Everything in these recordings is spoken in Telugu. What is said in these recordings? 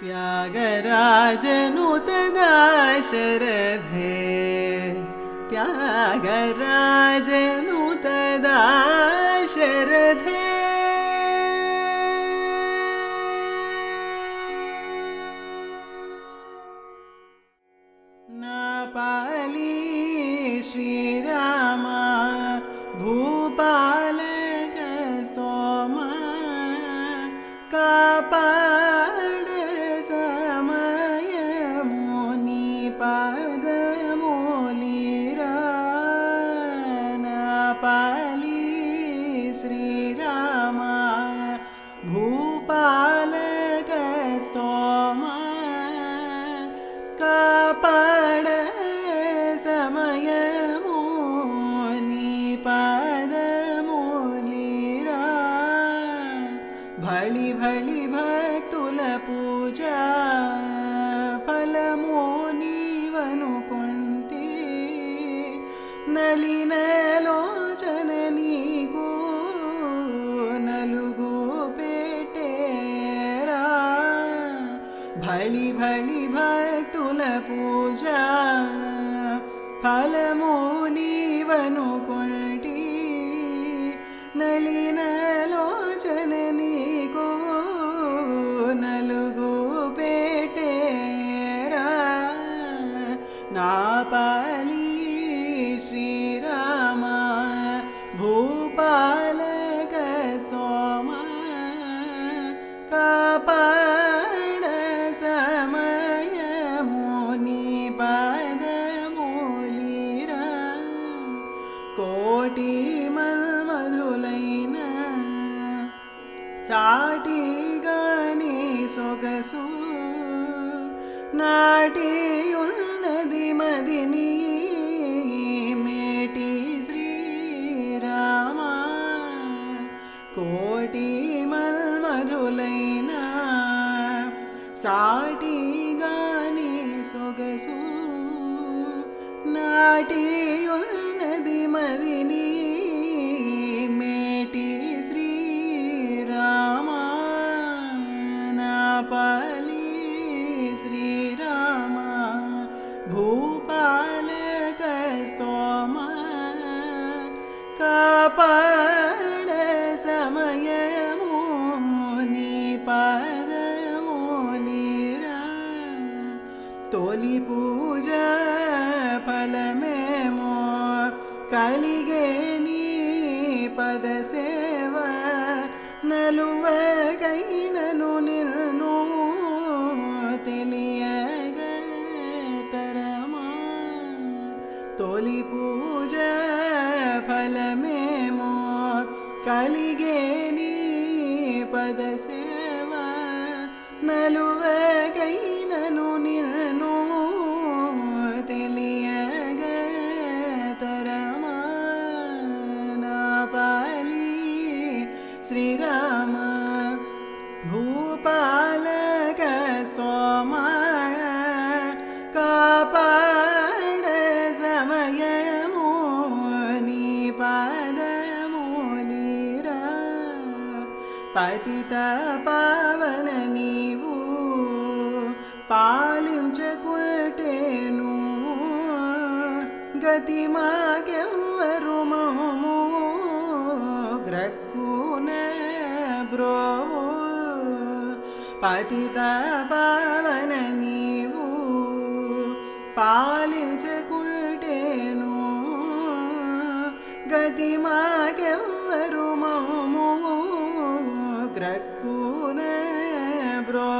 त्यागराजनुतदाशरथे। त्यागराजनुतदाशरथे। नापाली श्री కాపాడ సమయము నీ పాదములిరా భళి భళి భక్తుల పూజ ఫలము నీవనుకుంటే నలినలోచన భళి భళి భక్తుల పూజ ఫలము నీవనుకుంటి నళినలోచన నీకు నలుగు కోటి మల్మధులైన సాటిగాని సొగసు నాటి ఉన్నది మదిని మేటి శ్రీరామ. కోటి మల్మధులైన సాటిగాని సొగసు నాటి శ్రీరామ భూపాలక స్తోమ కాపాడ సమయము నీ పాదమూలిరా తొలి పూజ ఫలమేమో కలిగే నీ పద సేవ నలువకైనను నిన్ను కలిగే నీ పద సేవ నలువకైనను నిన్ను తెలియగ తరమా పాలి శ్రీరామ భూపాలక స్తోమ కాపాడ సమయ పతిత పవన నీవు పాలించకుంటేను. గతి మాకెవ్వరు మము గ్రక్కున బ్రో. పతిత పవన నీవు పాలించకుంటేను. గతి మాకెవ్వరు మము గ్రక్కున బ్రో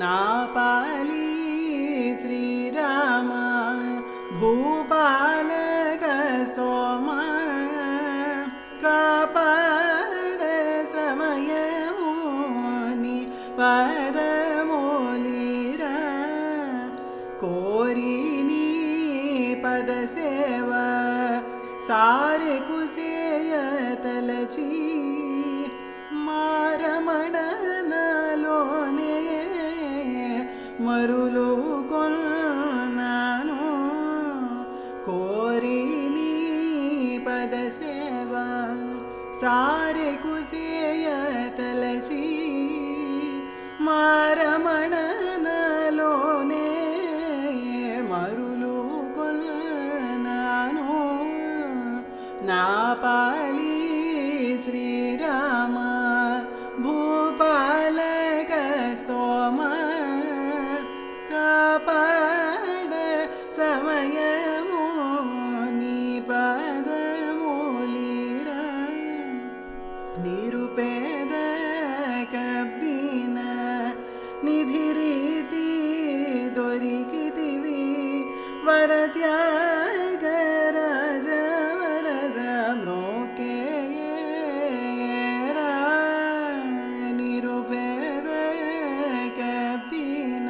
నా పాలి శ్రీరామ భూపాలక స్తోమ కాపాడ సమయముని నీ పదమూలిరా కోరి పద సేవ సారె కుసేయ తలచీ దారులు కొన్నాను. కోరి నీ పద సేవ సారి కుసేయ తలచి. మారమణనలోనే మరులు కొన్నాను. నా పాయ വരത്യാഗ രാജവരദ ബ്രോക്കേയേരാനിരുപേവേക പിന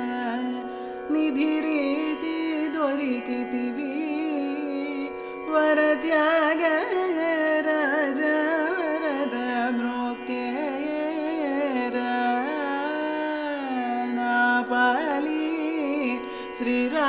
നിധിരീതി ദൊരിക്കിതിവി വരത്യാഗ രാജവരദ ബ്രോക്കേയേരാ പാലി ശ്രീരാ